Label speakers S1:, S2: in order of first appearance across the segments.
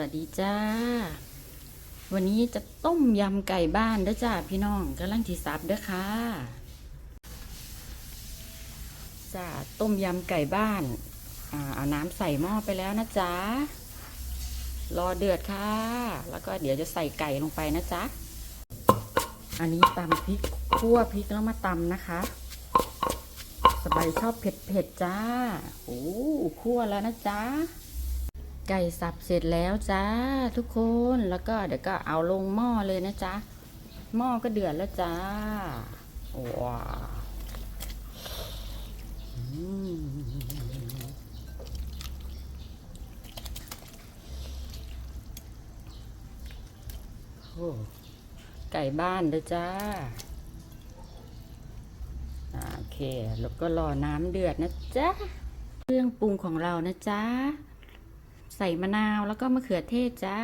S1: วัสดีจ้า วันนี้จะต้มยำไก่บ้านเด้อจ้าพี่น้องกำลังที่สับเด้อค่ะจ้าต้มยำไก่บ้านอ่าเอาน้ำใส่หม้อไปแล้วนะจ๊ะรอเดือดค่ะ แล้วก็เดี๋ยวจะใส่ไก่ลงไปนะจ๊ะอันนี้ตำพริกคั่วพริกแล้วมาตำนะคะ สบายชอบเผ็ดๆจ้าโอ้คั่วแล้วนะจ๊ะ ไก่สับเสร็จแล้วจ้าทุกคนแล้วก็เดี๋ยวก็เอาลงหม้อเลยนะจ๊ะหม้อก็เดือดแล้วจ้าว้าวอืมโอ้ไก่บ้านเด้อจ้าอ่าโอเค แล้วก็รอน้ำเดือดนะจ๊ะ เครื่องปรุงของเรานะจ๊ะ ใส่มะนาวแล้วก็มะเขือเทศจ้า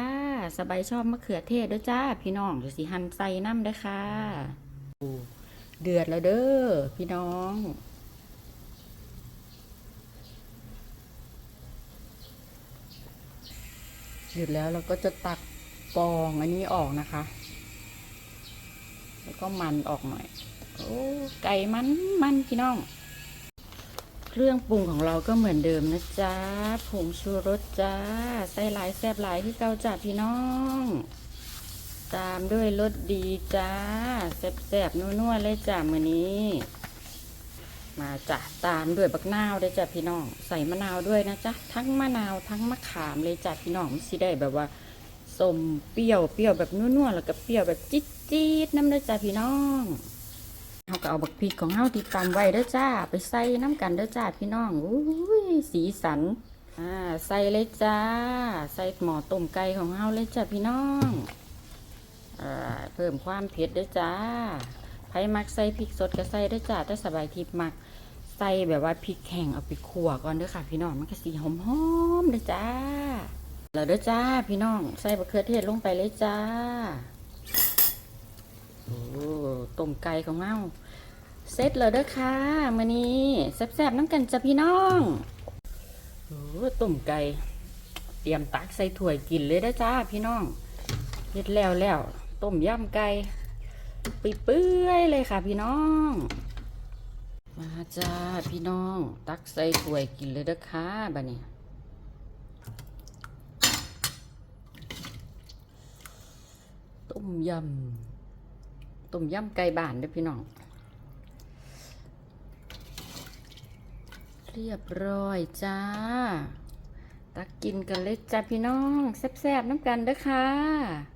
S1: สบายชอบมะเขือเทศด้วยจ้า พี่น้องเดี๋ยวสิหั่นใส่น้ำด้อค่ะเดือดแล้วเด้อพี่น้องเดือดแล้วเราก็จะตักฟองอันนี้ออกนะคะ แล้วก็มันออกหน่อย โอ้ไก่มันมันพี่น้อง เครื่องปรุงของเราก็เหมือนเดิมนะจ๊ะ ผงชูรสจ้าใส่หลายแซบหลายที่เกาจ้าพี่น้อง ตามด้วยรสดีจ้า แซ่บๆนัวๆเลยจ้ามือนี้ มาจ้ะตามด้วยบักนาวด้วยจ้ะพี่น้อง ใส่มะนาวด้วยนะจ๊ะ ทั้งมะนาวทั้งมะขามเลยจ้ะพี่น้องสิได้แบบว่าส้มเปรี้ยวเปรี้ยวแบบนัวๆแล้วก็เปรี้ยวแบบจี๊ดๆน้ำเด้อจ้ะพี่น้อง เขาก็เอาบักพริกของเฮาที่ตำไว้เด้อจ้า ไปใส่น้ำกันเด้อจ้าพี่น้องอุ้ยสีสันอ่าใส่เลยจ้า ใส่หม้อต้มไก่ของเฮาเลยจ้าพี่น้องอ่าเพิ่มความเผ็ดเด้อจ้าไผมักใส่พริกสดก็ใส่เด้อจ้าถ้าสบายทิพมักใส่แบบว่าพริกแห้งเอาไปคั่วก่อนเด้อค่ะ พี่น้องมันก็สีหอมๆเด้อจ้าแล้วเด้อจ้าพี่น้องใส่บะเขือเทศลงไปเลยจ้าโอ้ต้มไก่ของเฮา เสร็จแล้วเด้อค่ะมื้อนี้แซ่บๆน้ำกันจ้ะพี่น้องโอ้ต้มไก่ เตรียมตักใส่ถ้วยกินเลยเด้อจ้าพี่น้องเฮ็ดแล้วแล้วต้มยำไก่ปเปื่อยๆเลยค่ะพี่น้อง มาจ้าพี่น้อง ตักใส่ถ้วยกินเลยเด้อค่ะบัดนี้ต้มยำต้มยำไก่บ้านเด้อพี่น้อง เรียบร้อยจ้า ตักกินกันเลยจ้าพี่น้อง แซ่บๆน้ำกันเด้อค่ะ